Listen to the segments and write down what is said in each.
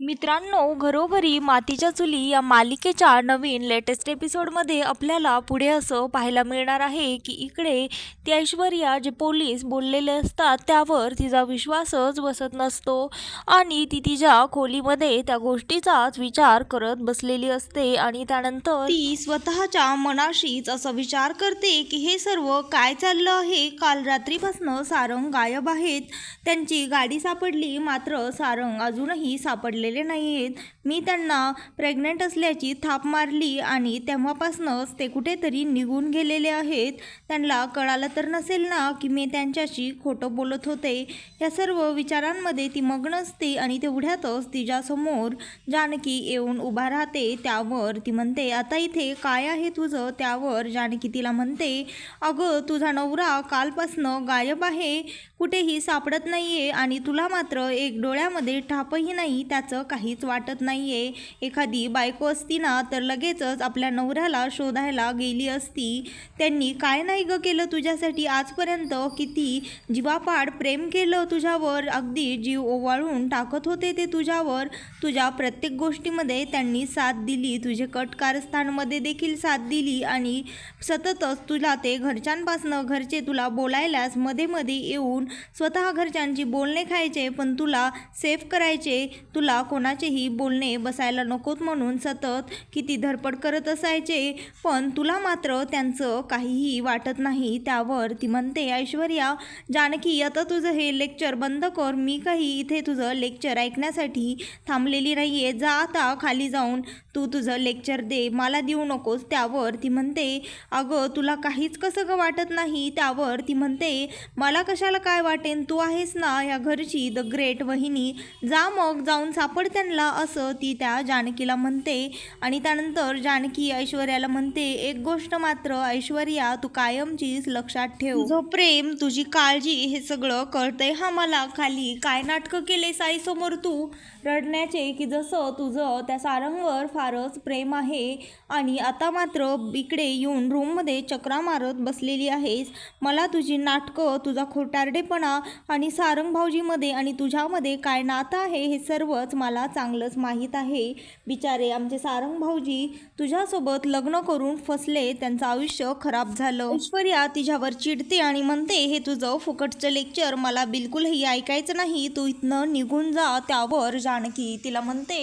मित्रांनो घरोघरी मातीच्या चुली या मालिकेच्या नवीन लेटेस्ट एपिसोडमध्ये आपल्याला पुढे असं पाहायला मिळणार आहे की इकडे ती ऐश्वर्या जे पोलीस बोललेले असतात त्यावर तिचा विश्वासच बसत नसतो आणि ती तिच्या खोलीमध्ये त्या गोष्टीचाच विचार करत बसलेली असते आणि त्यानंतर ती स्वतःच्या मनाशीच असा विचार करते की हे सर्व काय चाललं आहे? काल रात्रीपासनं सारंग गायब आहेत. त्यांची गाडी सापडली मात्र सारंग अजूनही सापडले नाही आहेत मी त्यांना प्रेग्नंट असल्याची थाप मारली आणि तेव्हापासूनच ते कुठेतरी निघून गेलेले आहेत. त्यांना कळालं तर नसेल ना की मी त्यांच्याशी खोटं बोलत होते. या सर्व विचारांमध्ये ती मग्न असते आणि तेवढ्यातच तिच्यासमोर जानकी येऊन उभा राहते. त्यावर ती म्हणते आता इथे काय आहे तुझं? त्यावर जानकी तिला म्हणते अगं तुझा नवरा कालपासनं गायब आहे. कुठेही सापडत नाहीये आणि तुला मात्र एक डोळ्यामध्ये ठापही नाही. त्याचं काहीच वाटत नाही आहे एखादी बायको असती ना तर लगेचच आपल्या नवऱ्याला शोधायला गेली असती. त्यांनी काय नाही ग केलं तुझ्यासाठी आजपर्यंत? किती जीवापाड प्रेम केलं तुझ्यावर? अगदी जीव ओवाळून टाकत होते ते तुझ्यावर. तुझ्या प्रत्येक गोष्टीमध्ये त्यांनी साथ दिली. तुझे कट कारस्थानमध्ये देखील साथ दिली. आणि सततच तुला ते घरच्यांपासनं घरचे तुला बोलायलाच मध्ये मध्ये येऊन स्वतः घरच्यांची बोलणे खायचे पण तुला सेफ करायचे. तुला कोणाचेही बोलणे बसायला नकोत म्हणून सतत किती धडपड करत असायचे. पण तुला मात्र त्यांचं काहीही वाटत नाही त्यावर ती म्हणते ऐश्वर्या जानकी आता तुझं हे लेक्चर बंद कर. मी काही इथे तुझं लेक्चर ऐकण्यासाठी थांबलेली नाही आहे जा आता खाली जाऊन. तू तुझं लेक्चर दे. मला देऊ नकोस. त्यावर ती म्हणते अगं तुला काहीच कसं ग वाटत नाही? त्यावर ती म्हणते मला कशाला काय वाटेन? तू आहेस ना या घरची द ग्रेट वहिनी. जा मग जाऊन साप सापड त्यांना असं ती त्या जानकीला म्हणते आणि त्यानंतर जानकी ऐश्वर्याला म्हणते एक गोष्ट मात्र ऐश्वर्या तू कायमचीच लक्षात ठेव. जो प्रेम तुझी काळजी हे सगळं कळतंय हा मला खाली. काय नाटकं केले साईसमोर तू? रडण्याचे की जसं तुझं त्या सारंगवर फारच प्रेम आहे. आणि आता मात्र इकडे येऊन रूममध्ये चक्रा मारत बसलेली आहेस. मला तुझी नाटकं तुझा खोटारडेपणा आणि सारंग भाऊजीमध्ये आणि तुझ्यामध्ये काय नातं आहे हे सर्वच मला चांगलंच माहीत आहे. बिचारे आमचे सारंग भाऊजी तुझ्यासोबत लग्न करून फसले त्यांचं आयुष्य खराब झालं. ऐश्वर्या तिच्यावर चिडते आणि म्हणते हे तुझं फुकटचं लेक्चर मला बिलकुलही ऐकायचं नाही. तू इथनं निघून जा त्यावर जानकी. तिला म्हणते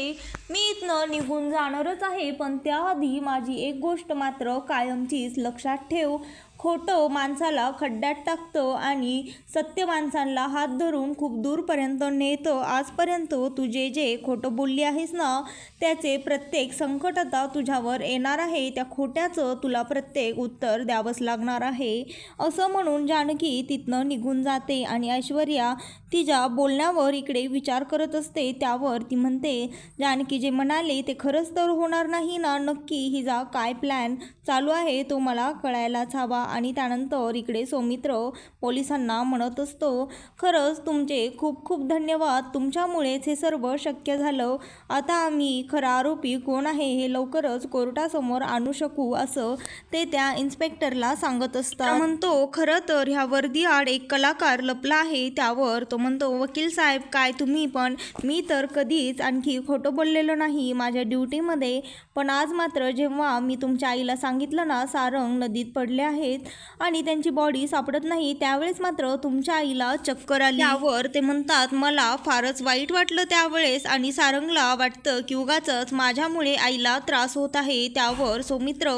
मी इथनं निघून जाणारच आहे पण त्याआधी माझी एक गोष्ट मात्र कायमचीच लक्षात ठेव. खोटं माणसाला खड्ड्यात टाकतं आणि सत्य माणसांना हात धरून खूप दूरपर्यंत नेतं. आजपर्यंत तू जे जे खोटं बोलली आहेस ना त्याचे प्रत्येक संकट आता तुझ्यावर येणार आहे. त्या खोट्याचं तुला प्रत्येक उत्तर द्यावंच लागणार आहे. असं म्हणून जानकी तिथनं निघून जाते आणि ऐश्वर्या तिच्या बोलण्यावर इकडे विचार करत असते. त्यावर ती म्हणते जानकी जे म्हणाले ते खरंच तर होणार नाही ना? नक्की हिचा काय प्लॅन चालू आहे तो मला कळायलाच हवा आणि त्यानंतर इकडे सौमित्र पोलिसांना म्हणत असतो खरंच तुमचे खूप खूप धन्यवाद. तुमच्यामुळेच हे सर्व शक्य झालं. आता आम्ही खरा आरोपी कोण आहे हे लवकरच कोर्टासमोर आणू शकू असं ते त्या इन्स्पेक्टरला सांगत असतात. म्हणतो खरं तर ह्या वर्दी आड एक कलाकार लपला आहे त्यावर. तो म्हणतो वकील साहेब काय तुम्ही पण. मी तर कधीच आणखी खोटं बोललेलो नाही माझ्या ड्युटीमध्ये. पण आज मात्र जेव्हा मी तुमच्या आईला सांगितलं ना सारंग नदीत पडले आहेत आणि त्यांची बॉडी सापडत नाही त्यावेळेस मात्र तुमच्या आईला चक्कर आली. त्यावर ते म्हणतात मला फारच वाईट वाटलं त्यावेळेस आणि सारंगला वाटतं की उगाचच माझ्यामुळे आईला त्रास होत आहे. त्यावर सौमित्र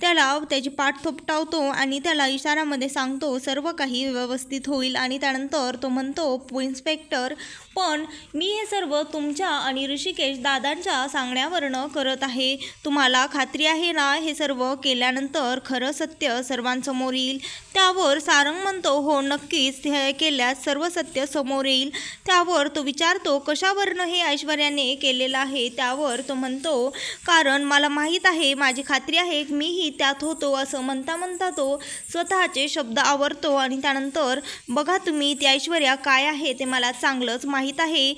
त्याला त्याची पाठ थोपटावतो आणि त्याला इशारामध्ये सांगतो सर्व काही व्यवस्थित होईल. आणि त्यानंतर तो म्हणतो इन्स्पेक्टर पण मी हे सर्व तुमच्या आणि ऋषिकेश दादांच्या सांगण्यावरनं करत आहे. तुम्हाला खात्री आहे ना हे सर्व केल्यानंतर खरं सत्य सर्वांसमोर येईल. त्यावर सारंग म्हणतो हो नक्कीच हे केल्यास सर्व सत्य समोर येईल. त्यावर तो विचारतो कशावरनं हे ऐश्वर्याने केलेलं आहे? त्यावर तो म्हणतो कारण मला माहीत आहे माझी खात्री आहे मीही त्यात होतो असं म्हणता म्हणता तो स्वतःचे शब्द आवरतो आणि त्यानंतर बघा तुम्ही ती ऐश्वर्या काय आहे ते मला चांगलंच माहीत आहे.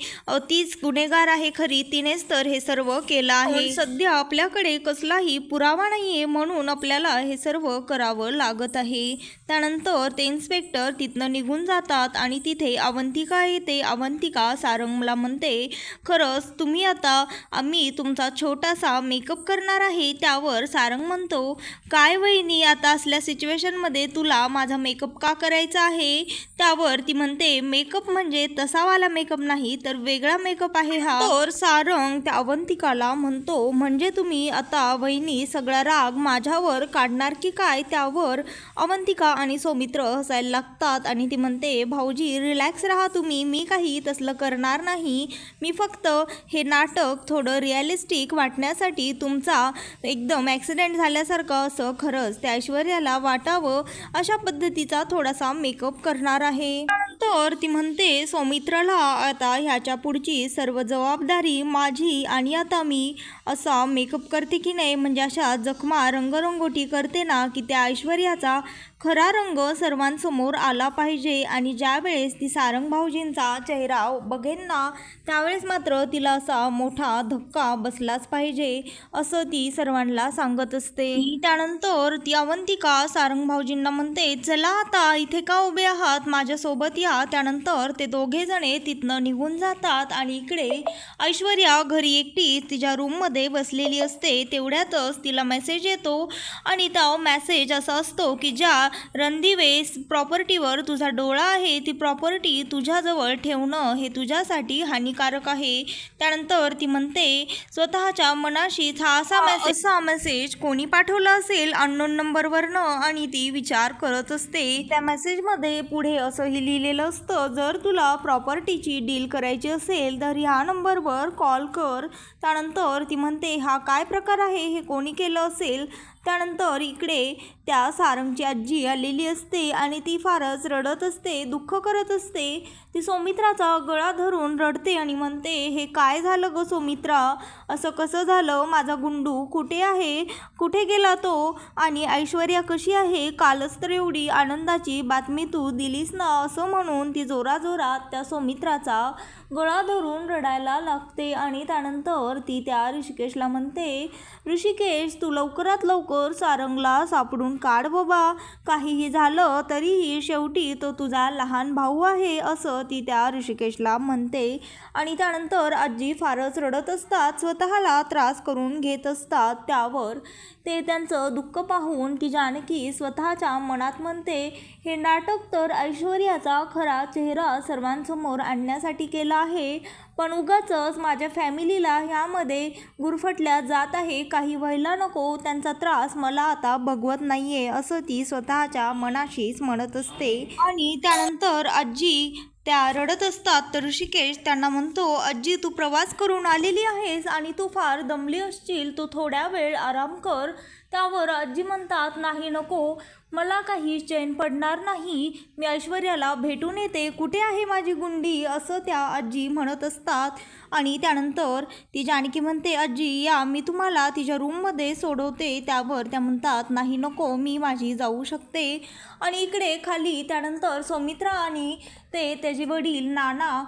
तीच गुन्हेगार आहे खरी तिनेच तर हे सर्व केलं आहे. सध्या आपल्याकडे कसलाही पुरावा नाहीये म्हणून आपल्याला हे सर्व करावं लागतं. आहे. त्यानंतर ते इन्स्पेक्टर तिथनं निघून जातात आणि तिथे अवंतिका येते. अवंतिका सारंगला म्हणते खरंच तुम्ही आता आम्ही तुमचा छोटासा मेकअप करणार आहे. त्यावर सारंग म्हणतो काय वहिनी आता असल्या सिच्युएशनमध्ये तुला माझा मेकअप का करायचा आहे? त्यावर ती म्हणते मेकअप म्हणजे तसावाला मेकअप नाही तर वेगळा मेकअप आहे हा. तर सारंग त्या अवंतिकाला म्हणतो म्हणजे तुम्ही आता वहिनी सगळा राग माझ्यावर काढणार की काय? त्यावर अवंतिका आणि सौमित्र हसायला लागतात आणि ती म्हणते भाऊजी रिलॅक्स राहा तुम्ही. मी काही तसलं करणार नाही. मी फक्त हे नाटक थोडं रिअलिस्टिक वाटण्यासाठी तुमचा एकदम ॲक्सिडेंट झाल्यासारखं असं खरंच त्या ऐश्वर्याला वाटावं अशा पद्धतीचा थोडासा मेकअप करणार आहे. तर ती म्हणते सौमित्राला आता ह्याच्या पुढची सर्व जबाबदारी माझी आणि आता मी असा मेकअप करते की नाही? म्हणजे अशा जखमा रंगरंगोटी करते ना की त्या ऐश्वर्याचा खरा रंग सर्वांसमोर आला पाहिजे आणि ज्यावेळेस ती सारंग भाऊजींचा चेहरा बघेन ना त्यावेळेस मात्र तिला असा मोठा धक्का बसलाच पाहिजे असं ती सर्वांना सांगत असते. त्यानंतर ती अवंतिका सारंग भाऊजींना म्हणते चला आता इथे का उभे आहात? माझ्यासोबत या. त्यानंतर ते दोघे जणे तिथनं निघून जातात आणि इकडे ऐश्वर्या घरी एकटी तिच्या रूममध्ये बसलेली असते. तेवढ्यातच तिला मेसेज येतो आणि तो मेसेज असा असतो की ज्या रणदिवे प्रॉपर्टीवर तुझा डोळा आहे ती प्रॉपर्टी तुझ्याजवळ ठेवणं हे तुझ्यासाठी हानिकारक आहे. त्यानंतर ती म्हणते स्वतःच्या मनाशीच हा असा मेसेज असा मेसेज कोणी पाठवला असेल अननोन नंबरवरनं आणि ती विचार करत असते. त्या मेसेजमध्ये पुढे असंही लिहिलेलं असतं जर तुला प्रॉपर्टीची डील करायची असेल तर ह्या नंबरवर कॉल कर. त्यानंतर ती म्हणते हा काय प्रकार आहे? हे कोणी केलं असेल? त्यानंतर इकडे त्या सारंगची आजी आलेली असते आणि ती फारच रडत असते दुःख करत असते. ती सौमित्राचा गळा धरून रडते आणि म्हणते हे काय झालं ग सौमित्रा? असं कसं झालं? माझा गुंडू कुठे आहे? कुठे गेला तो? आणि ऐश्वर्या कशी आहे? कालच तर एवढी आनंदाची बातमी तू दिलीस ना असं म्हणून ती जोराजोरात त्या सौमित्राचा गळा धरून रडायला लागते आणि त्यानंतर ती त्या ऋषिकेशला म्हणते ऋषिकेश तू लवकरात लवकर सारंगला सापडून काढ बाबा. काहीही झालं तरीही शेवटी तो तुझा लहान भाऊ आहे असं ती त्या ऋषिकेशला म्हणते. आणि त्यानंतर आजी फारच रडत असतात स्वतःला त्रास करून घेत असतात त्यावर. ते त्यांचं दुःख पाहून ती जानकी स्वतःच्या मनात म्हणते हे नाटक तर ऐश्वर्याचा खरा चेहरा सर्वांसमोर आणण्यासाठी केला आहे. पण उगाचच माझ्या फॅमिलीला ह्यामध्ये गुरफटल्या जात आहे. काही व्हायला नको त्यांचा त्रास मला आता भगवत नाही आहे असं ती स्वतःच्या मनाशीच म्हणत असते. आणि त्यानंतर आजी त्या रडत असतात. तर ऋषिकेश त्यांना म्हणतो आजी तू प्रवास करून आलेली आहेस आणि तू फार दमली असशील. तू थोड्या वेळ आराम कर. त्यावर आजी म्हणतात नाही नको. मला काही चैन पडणार नाही. मी ऐश्वर्याला भेटून येते. कुठे आहे माझी गुंडी? असं त्या आजी म्हणत असतात. आणि त्यानंतर ती जानकी म्हणते आजी या मी तुम्हाला तिच्या रूममध्ये सोडवते. त्यावर त्या म्हणतात नाही नको मी माझी जाऊ शकते. आणि इकडे खाली त्यानंतर सौमित्रा आणि ते त्याचे वडील नाना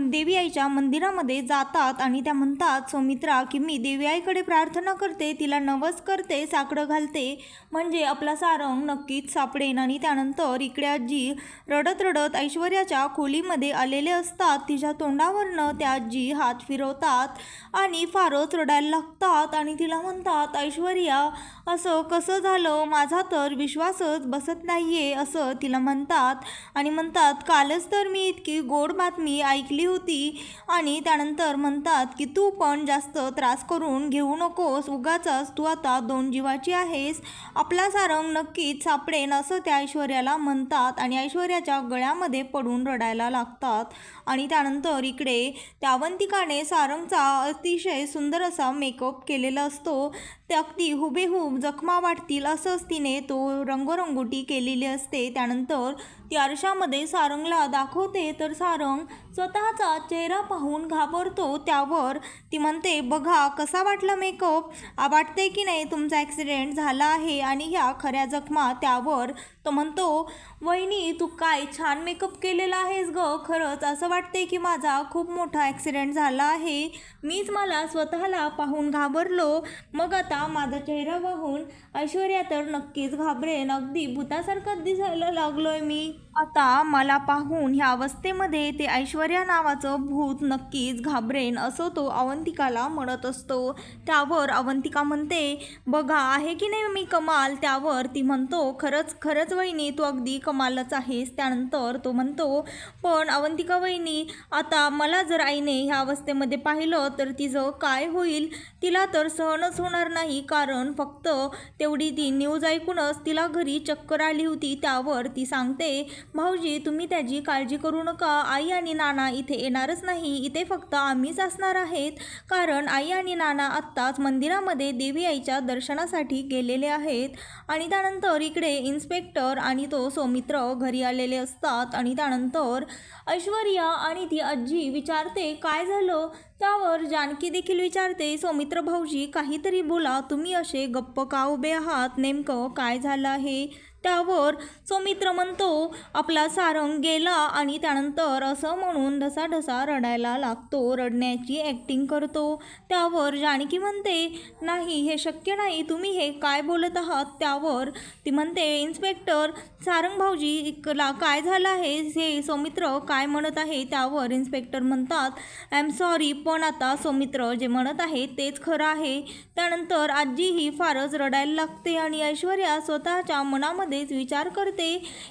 देवी आईच्या मंदिरामध्ये जातात आणि त्या म्हणतात सौमित्रा की मी देवी आईकडे प्रार्थना करते तिला नवस करते साकडं घालते म्हणजे आपला सारंग नक्कीच सापडेन. आणि त्यानंतर इकडे आजी रडत रडत ऐश्वर्याच्या खोलीमध्ये आलेले असतात. तिच्या तोंडावरनं त्या आजी हात फिरवतात आणि फारच रडायला लागतात आणि तिला म्हणतात ऐश्वर्या असं कसं झालं? माझा तर विश्वासच बसत नाही आहे असं तिला म्हणतात. आणि म्हणतात कालच कालच तर मी इतकी गोड बातमी ऐकली होती आणि त्यानंतर म्हणतात की तू पण जास्त त्रास करून घेऊ नकोस. उगाचच तू आता दोन जीवाची आहेस. आपला सारंग नक्कीच सापडेन असं त्या ऐश्वर्याला म्हणतात आणि ऐश्वर्याच्या गळ्यामध्ये पडून रडायला लागतात. आणि त्यानंतर इकडे त्यावंतिकाने सारंगचा अतिशय सुंदर असा मेकअप केलेला असतो. ते अगदी हुबेहूब जखमा वाटतील असंच तिने तो रंगरंगोटी केलेली असते. त्यानंतर ती आरशामध्ये सारंगला दाखवते तर सारंग स्वतःचा चेहरा पाहून घाबरतो त्यावर. ती म्हणते बघा कसा वाटला मेकअप वाटते की नाही? तुमचा ॲक्सिडेंट झाला आहे आणि ह्या खऱ्या जखमा त्यावर तो म्हणतो वहिनी तू काय छान मेकअप केलेला आहेस ग? खरंच असं वाटते की माझा खूप मोठा ॲक्सिडेंट झाला आहे. मीच मला स्वतःला पाहून घाबरलो. मग आता माझा चेहरा पाहून ऐश्वर्या तर नक्कीच घाबरेन. अगदी भूतासारखं दिसायला लागलोय मी. आता मला पाहून ह्या अवस्थेमध्ये ते ऐश्वर्या नावाचं भूत नक्कीच घाबरेन असं तो अवंतिकाला म्हणत असतो. त्यावर अवंतिका म्हणते बघा आहे की नाही मी कमाल? त्यावर ती म्हणतो खरंच खरंच वहिनी तू अगदी कमालच आहेस. त्यानंतर तो म्हणतो पण अवंतिका वहिनी आता मला जर आईने ह्या अवस्थेमध्ये पाहिलं तर तिचं काय होईल? तिला तर सहनच होणार नाही कारण फक्त तेवढी ती न्यूज ऐकूनच तिला घरी चक्कर आली होती. त्यावर ती सांगते भाऊजी तुम्ही त्याची काळजी करू नका. आई आणि नाना इथे येणारच नाही. इथे फक्त आम्हीच असणार आहेत. कारण आई आणि नाना आत्ताच मंदिरामध्ये देवी आईच्या दर्शनासाठी गेलेले आहेत. आणि त्यानंतर इकडे इन्स्पेक्टर आणि तो सौमित्र घरी आलेले असतात आणि त्यानंतर ऐश्वर्या आणि ती आजी विचारते काय झालं? त्यावर जानकी देखील विचारते सौमित्र भाऊजी काहीतरी बोला. तुम्ही असे गप्प का उभे आहात? नेमकं काय झालं आहे? त्यावर सौमित्र म्हणतो आपला सारंग गेला आणि त्यानंतर असं म्हणून ढसाढसा रडायला लागतो. रडण्याची ॲक्टिंग करतो. त्यावर जानकी म्हणते नाही हे शक्य नाही. तुम्ही हे काय बोलत आहात? त्यावर ती म्हणते इन्स्पेक्टर सारंग भाऊजीला काय झालं आहे? हे सौमित्र काय म्हणत आहे? त्यावर इन्स्पेक्टर म्हणतात आय एम सॉरी पण आता सौमित्र जे म्हणत आहे तेच खरं आहे. त्यानंतर आजी ही फारच रडायला लागते आणि ऐश्वर्या स्वतःच्या मनामध्ये मनामध्येच विचार करते.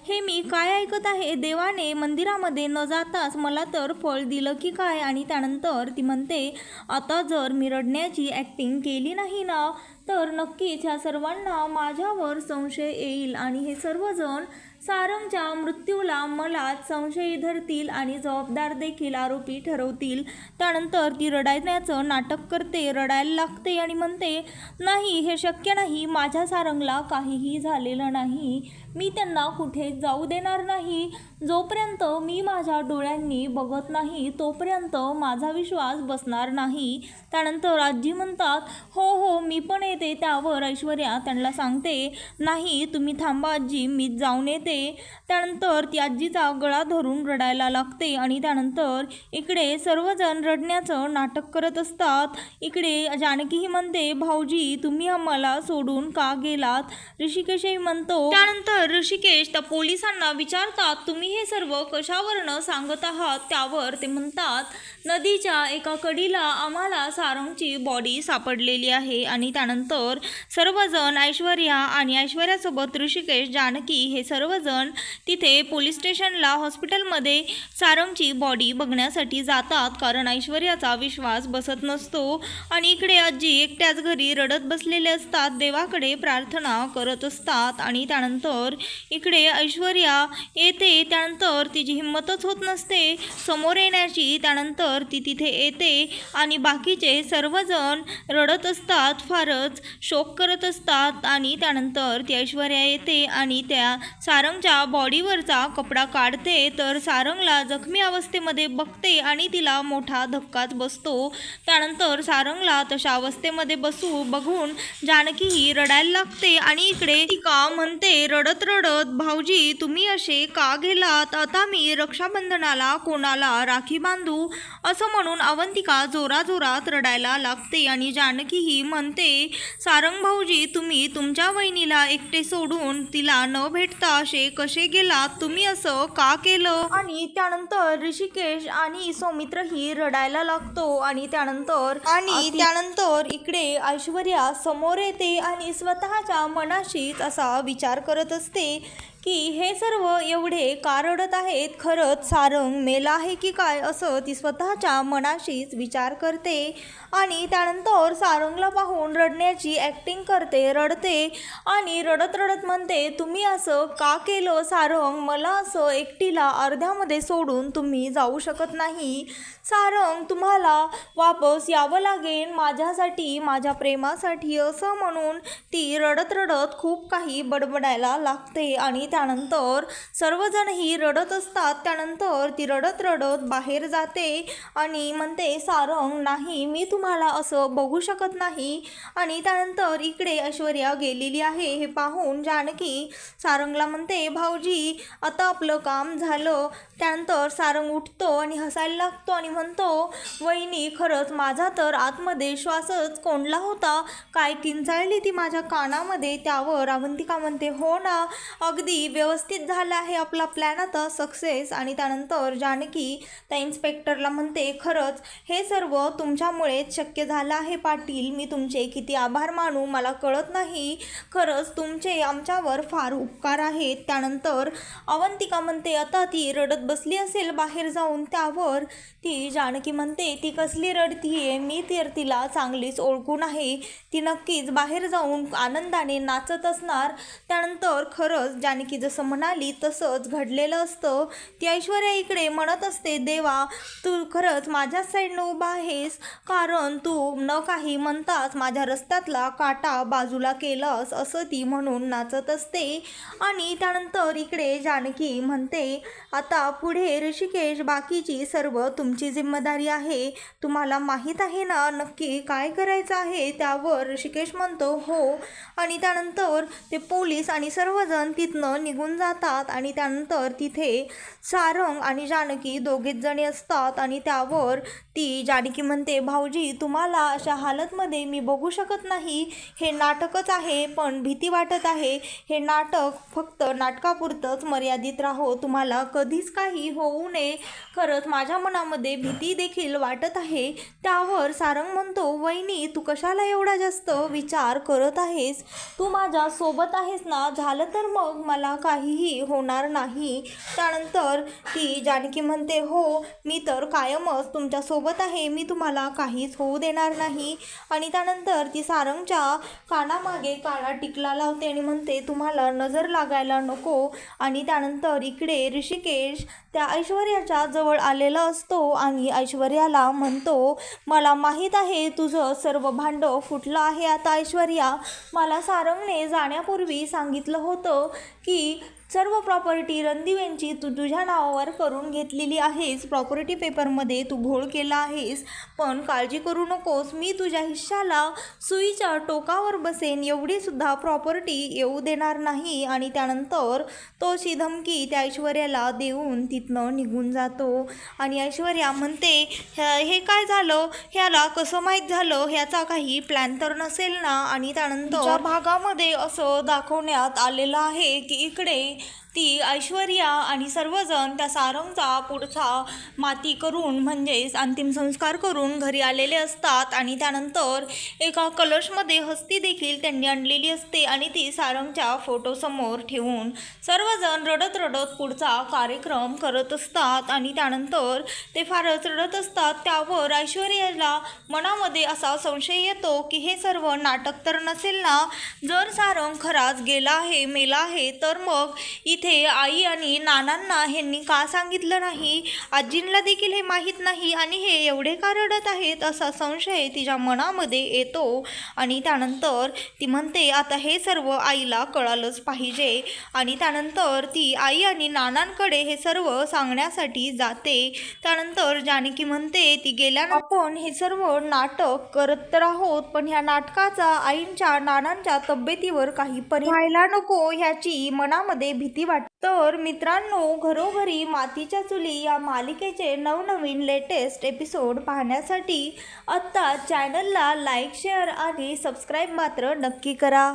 हे मी काय ऐकत आहे? देवाने मंदिरामध्ये न जाताच मला तर फळ दिलं की काय? आणि त्यानंतर ती म्हणते आता जर मी रडण्याची ॲक्टिंग केली नाही ना तर नक्कीच ह्या सर्वांना माझ्यावर संशय येईल. आणि हे सर्वजण सारंगच्या मृत्यूला मलाच संशयी धरतील आणि जबाबदार देखील आरोपी ठरवतील. त्यानंतर ती रडायण्याचं नाटक करते रडायला लागते आणि म्हणते नाही हे शक्य नाही. माझ्या सारंगला काहीही झालेलं नाही. मी त्यांना कुठे जाऊ देणार नाही. जोपर्यंत मी माझ्या डोळ्यांनी बघत नाही तोपर्यंत माझा विश्वास बसणार नाही. त्यानंतर आजी म्हणतात हो हो मी पण येते. त्यावर ऐश्वर्या त्यांना सांगते नाही तुम्ही थांबा आजी. मी जाऊन येते. त्यानंतर ती आजीचा गळा धरून रडायला लागते आणि त्यानंतर इकडे सर्वजण रडण्याचं नाटक करत असतात. इकडे जानकीही म्हणते भाऊजी तुम्ही आम्हाला सोडून का गेलात? ऋषिकेशही म्हणतो. त्यानंतर ऋषिकेश त्या पोलिसांना विचारतात तुम्ही हे सर्व कशावरनं सांगत आहात? त्यावर ते म्हणतात नदीच्या एका कडीला आम्हाला सारंगची बॉडी सापडलेली आहे. आणि त्यानंतर सर्वजण ऐश्वर्या आणि ऐश्वर्यासोबत ऋषिकेश जानकी हे सर्व सर्वजण तिथे पोलीस स्टेशनला हॉस्पिटलमध्ये सारंगची बॉडी बघण्यासाठी जातात कारण ऐश्वर्याचा विश्वास बसत नसतो. आणि इकडे आजी एकट्याच घरी रडत बसलेले असतात. देवाकडे प्रार्थना करत असतात आणि त्यानंतर इकडे ऐश्वर्या येते. त्यानंतर तिची हिंमतच होत नसते. समोर येण्याची त्यानंतर ती तिथे येते आणि बाकीचे सर्वजण रडत असतात. फारच शोक करत असतात आणि त्यानंतर ती ऐश्वर्या येते आणि त्या सारंगच्या बॉडीवरचा कपडा काढते तर सारंगला जखमी अवस्थेमध्ये बघते आणि तिला मोठा धक्काच बसतो. त्यानंतर सारंगला तशा अवस्थेमध्ये बसू बघून जानकीही रडायला लागते आणि इकडे टीका म्हणते रडत रडत भाऊजी तुम्ही असे का गेलात आता मी रक्षाबंधनाला कोणाला राखी बांधू? असं म्हणून अवंतिका जोराजोरात रडायला लागते आणि जानकीही म्हणते सारंग भाऊजी तुम्ही तुमच्या वहिनीला एकटे सोडून तिला न भेटता असे कसे गेलात तुम्ही असं का केलं? आणि त्यानंतर ऋषिकेश आणि सौमित्रही रडायला लागतो. आणि त्यानंतर आणि त्यानंतर इकडे ऐश्वर्या समोर येते आणि स्वतःच्या मनाशीच असा विचार करत असते की हे सर्व एवढे का रडत आहेत खरंच सारंग मेला आहे की काय असं ती स्वतःच्या मनाशीच विचार करते आणि त्यानंतर सारंगला पाहून रडण्याची ॲक्टिंग करते रडते आणि रडत रडत म्हणते तुम्ही असं का केलं सारंग? मला असं एकटीला अर्ध्यामध्ये सोडून तुम्ही जाऊ शकत नाही. सारंग तुम्हाला वापस यावं लागेल. माझ्यासाठी माझ्या प्रेमासाठी असं म्हणून ती रडत रडत खूप काही बडबडायला लागते आणि त्यानंतर सर्वजणही रडत असतात. त्यानंतर ती रडत रडत बाहेर जाते आणि म्हणते सारंग नाही मी तुम्हाला असं बघू शकत नाही. आणि त्यानंतर इकडे ऐश्वर्या गेलेली आहे. हे पाहून जानकी सारंगला म्हणते भाऊजी आता आपलं काम झालं. त्यानंतर सारंग उठतो आणि हसायला लागतो आणि म्हणतो वहिनी खरंच माझा तर आतमध्ये श्वासच कोंडला होता. काय किंचाळली ती माझ्या कानामध्ये? त्यावर अवंतिका म्हणते हो ना अगदी. व्यवस्थित झालं आहे आपला प्लॅन आता सक्सेस आणि त्यानंतर जानकी त्या इन्स्पेक्टरला म्हणते खरंच हे सर्व तुमच्यामुळेच शक्य झालं आहे पाटील. मी तुमचे किती आभार मानू मला कळत नाही. खरंच तुमचे आमच्यावर फार उपकार आहेत. त्यानंतर अवंतिका म्हणते आता ती रडत बसली असेल बाहेर जाऊन त्यावर. ती जानकी म्हणते ती कसली रडतीये? मी तर तिला चांगलीच ओळखून आहे. ती नक्कीच बाहेर जाऊन आनंदाने नाचत असणार. त्यानंतर खरंच जानकी जसं म्हणाली तसंच घडलेलं असतं. ती ऐश्वर्या इकडे म्हणत असते देवा तू खरंच माझ्याच साईडनं उभा आहेस. कारण तू न काही म्हणताच माझ्या रस्त्यातला काटा बाजूला केलास असं ती म्हणून नाचत असते. आणि त्यानंतर इकडे जानकी म्हणते आता पुढे ऋषिकेश बाकीची सर्व तुमची जिम्मेदारी आहे. तुम्हाला माहीत आहे ना नक्की काय करायचं आहे त्यावर ऋषिकेश म्हणतो हो. आणि त्यानंतर ते पोलीस आणि सर्वजण तिथनं निघून जातात आणि त्यानंतर तिथे सारंग आणि जानकी दोघेच जणी असतात आणि त्यावर ती जानकी म्हणते भाऊजी तुम्हाला अशा हालतमध्ये मी बघू शकत नाही. हे नाटकच आहे पण भीती वाटत आहे. हे नाटक फक्त नाटकापुरतंच मर्यादित राहो. तुम्हाला कधीच काही होऊ नये. खरंच माझ्या मनामध्ये भीती देखील वाटत आहे. त्यावर सारंग म्हणतो वहिनी तू कशाला एवढा जास्त विचार करत आहेस? तू माझ्या सोबत आहेस ना? झालं तर मग मला काहीही होणार नाही. त्यानंतर ती जानकी म्हणते हो मी तर कायमच तुमच्या सोबत आहे मी तुम्हाला काहीच होऊ देणार नाही. आणि त्यानंतर ती सारंगच्या कानामागे काळा टिकला लावते आणि म्हणते तुम्हाला नजर लागायला नको. आणि त्यानंतर इकडे ऋषिकेश त्या ऐश्वर्याच्या जवळ आलेला असतो आणि ऐश्वर्याला म्हणतो मला माहीत आहे तुझं सर्व भांडं फुटलं आहे आता ऐश्वर्या. मला सारंगने जाण्यापूर्वी सांगितलं होतं की सर्व प्रॉपर्टी रणदीव यांची तू तुझ्या नावावर करून घेतलेली आहेस. प्रॉपर्टी पेपरमध्ये तू घोळ केला आहेस. पण काळजी करू नकोस. मी तुझ्या हिश्श्याला सुईच्या टोकावर बसेन. एवढीसुद्धा प्रॉपर्टी येऊ देणार नाही. आणि त्यानंतर तो धमकी त्या ऐश्वर्याला देऊन तिथनं निघून जातो. आणि ऐश्वर्या म्हणते हे काय झालं? ह्याला कसं माहीत झालं? ह्याचा काही प्लॅन तर नसेल ना? आणि त्यानंतर भागामध्ये असं दाखवण्यात आलेलं आहे की इकडे ती ऐश्वर्या आणि सर्वजण त्या सारंगचा पुढचा माती करून म्हणजेच अंतिम संस्कार करून घरी आलेले असतात आणि त्यानंतर एका कलशमध्ये हस्ती देखील त्यांनी आणलेली असते आणि ती सारंगच्या फोटोसमोर ठेवून सर्वजण रडत रडत पुढचा कार्यक्रम करत असतात आणि त्यानंतर ते फारच रडत असतात. त्यावर ऐश्वर्याला मनामध्ये असा संशय येतो की हे सर्व नाटक तर नसेल ना? जर सारंग खराच गेला आहे मेला आहे तर मग इथे आई आणि नानांना ह्यांनी का सांगितलं नाही? आजींना देखील हे माहीत नाही आणि हे एवढे का रडत आहेत असा संशय तिच्या मनामध्ये येतो. आणि त्यानंतर ती म्हणते आता हे सर्व आईला कळालंच पाहिजे. आणि त्यानंतर ती आई आणि नानांकडे हे सर्व सांगण्यासाठी जाते. त्यानंतर जानकी म्हणते ती गेल्या आपण हे सर्व नाटक करत तर आहोत पण ह्या नाटकाचा आईंच्या नानांच्या तब्येतीवर काही परिणाम व्हायला नको ह्याची मनामध्ये भीती वाट तर मित्रांनो घरोघरी मातीच्या चुली या मालिकेचे नवनवीन लेटेस्ट एपिसोड पाहण्यासाठी आत्ता चॅनलला लाईक शेअर आणि सबस्क्राईब मात्र नक्की करा.